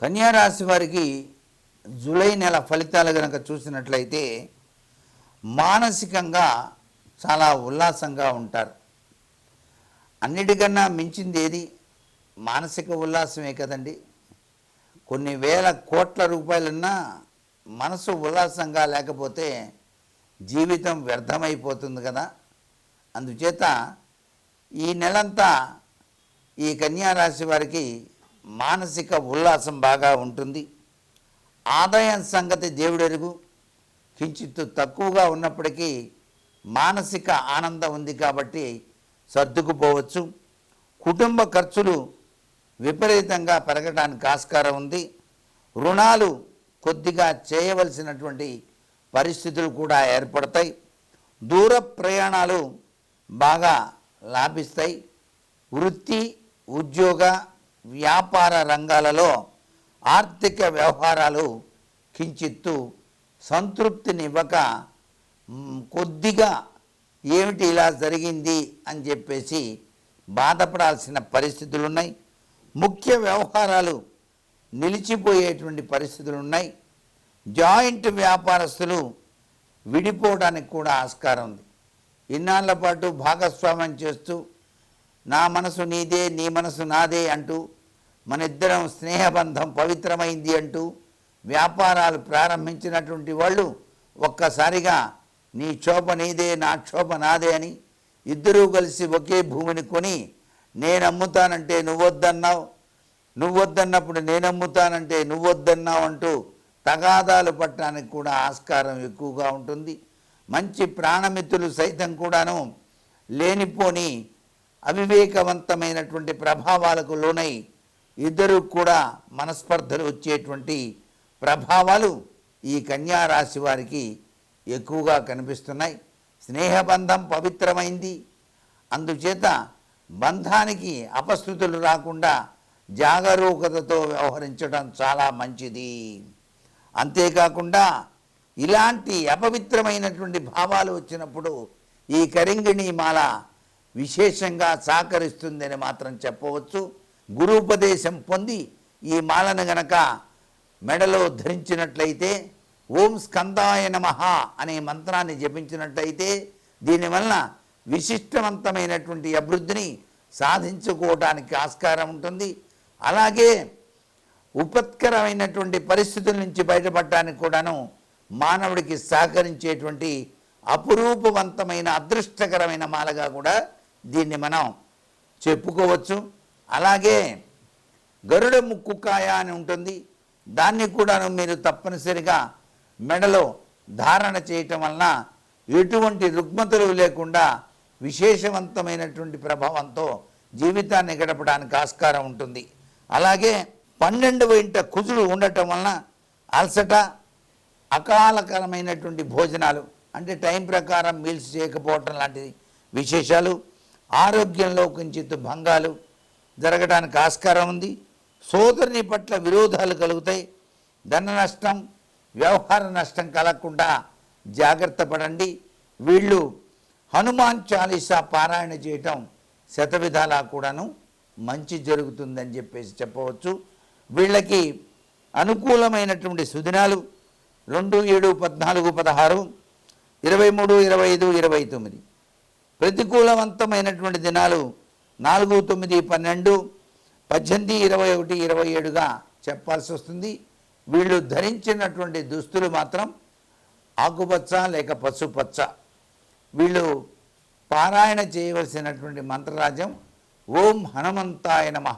కన్యారాశి వారికి జూలై నెల ఫలితాలు కనుక చూసినట్లయితే మానసికంగా చాలా ఉల్లాసంగా ఉంటారు. అన్నిటికన్నా మించింది ఏది? మానసిక ఉల్లాసమే కదండి. కొన్ని వేల కోట్ల రూపాయలన్నా మనసు ఉల్లాసంగా లేకపోతే జీవితం వ్యర్థమైపోతుంది కదా. అందుచేత ఈ నెలంతా ఈ కన్యా రాశి వారికి మానసిక ఉల్లాసం బాగా ఉంటుంది. ఆదాయం సంగతి దేవుడెరుగు. కించిత్తు తక్కువగా ఉన్నప్పటికీ మానసిక ఆనందం ఉంది కాబట్టి సర్దుకుపోవచ్చు. కుటుంబ ఖర్చులు విపరీతంగా పెరగడానికి ఆస్కారం ఉంది. రుణాలు కొద్దిగా చేయవలసినటువంటి పరిస్థితులు కూడా ఏర్పడతాయి. దూర ప్రయాణాలు బాగా లాభిస్తాయి. వృత్తి ఉద్యోగ వ్యాపార రంగాలలో ఆర్థిక వ్యవహారాలు కించిత్తు సంతృప్తినివ్వక కొద్దిగా ఏమిటి ఇలా జరిగింది అని చెప్పేసి బాధపడాల్సిన పరిస్థితులు ఉన్నాయి ముఖ్య వ్యవహారాలు నిలిచిపోయేటువంటి పరిస్థితులు ఉన్నాయి జాయింట్ వ్యాపారస్తులు విడిపోవడానికి కూడా ఆస్కారం ఉంది. ఇన్నాళ్ళ పాటు భాగస్వామ్యం చేస్తూ నా మనసు నీదే నీ మనసు నాదే అంటూ మన ఇద్దరం స్నేహబంధం పవిత్రమైంది అంటూ వ్యాపారాలు ప్రారంభించినటువంటి వాళ్ళు ఒక్కసారిగా నీ క్షోభ నీదే నా క్షోభ నాదే అని ఇద్దరూ కలిసి ఒకే భూమిని కొని నేను అమ్ముతానంటే నువ్వొద్దన్నావు. నువ్వొద్దన్నప్పుడు నేను అమ్ముతానంటే నువ్వొద్దన్నావు అంటూ తగాదాలు పట్టడానికి కూడా ఆస్కారం ఎక్కువగా ఉంటుంది. మంచి ప్రాణమిత్రులు సైతం కూడాను లేనిపోని అవివేకవంతమైనటువంటి ప్రభావాలకు లోనై ఇద్దరు కూడా మనస్పర్ధలు వచ్చేటువంటి ప్రభావాలు ఈ కన్యా రాశి వారికి ఎక్కువగా కనిపిస్తున్నాయి. స్నేహబంధం పవిత్రమైంది. అందుచేత బంధానికి అపస్థుతులు రాకుండా జాగరూకతతో వ్యవహరించడం చాలా మంచిది. అంతేకాకుండా ఇలాంటి అపవిత్రమైనటువంటి భావాలు వచ్చినప్పుడు ఈ కరింగిణి మాల విశేషంగా సహకరిస్తుందని మాత్రం చెప్పవచ్చు. గురుపదేశం పొంది ఈ మాలను గనక మెడలో ధరించినట్లయితే ఓం స్కందాయ నమః అనే మంత్రాన్ని జపించినట్లయితే దీనివల్ల విశిష్టవంతమైనటువంటి అభివృద్ధిని సాధించుకోవడానికి ఆస్కారం ఉంటుంది. అలాగే ఉపత్కరమైనటువంటి పరిస్థితుల నుంచి బయటపడటానికి కూడాను మానవుడికి సహకరించేటువంటి అపురూపవంతమైన అదృష్టకరమైన మాలగా కూడా దీన్ని మనం చెప్పుకోవచ్చు. అలాగే గరుడ ముక్కుకాయ అని ఉంటుంది. దాన్ని కూడాను మీరు తప్పనిసరిగా మెడలో ధారణ చేయటం వలన ఎటువంటి రుగ్మతలు లేకుండా విశేషవంతమైనటువంటి ప్రభావంతో జీవితాన్ని గడపడానికి ఆస్కారం ఉంటుంది. అలాగే పన్నెండవ ఇంట కుజుడు ఉండటం వలన అలసట అకాలకరమైనటువంటి భోజనాలు అంటే టైం ప్రకారం మీల్స్ చేయకపోవటం లాంటి విశేషాలు ఆరోగ్యంలో కొంచెం భంగాలు జరగడానికి ఆస్కారం ఉంది. సోదరుని పట్ల విరోధాలు కలుగుతాయి. ధన నష్టం వ్యవహార నష్టం కలగకుండా జాగ్రత్త పడండి. వీళ్ళు హనుమాన్ చాలీసా పారాయణ చేయటం శతవిధాలా కూడాను మంచి జరుగుతుందని చెప్పేసి చెప్పవచ్చు. వీళ్ళకి అనుకూలమైనటువంటి సుదినాలు రెండు ఏడు పద్నాలుగు పదహారు ఇరవై మూడు ఇరవై ఐదు ఇరవై తొమ్మిది. ప్రతికూలవంతమైనటువంటి దినాలు నాలుగు తొమ్మిది పన్నెండు పద్దెనిమిది ఇరవై ఒకటి ఇరవై ఏడుగా చెప్పాల్సి వస్తుంది. వీళ్ళు ధరించినటువంటి దుస్తులు మాత్రం ఆకుపచ్చ లేక పసుపచ్చ. వీళ్ళు పారాయణ చేయవలసినటువంటి మంత్రరాజ్యం ఓం హనుమంతాయ నమ.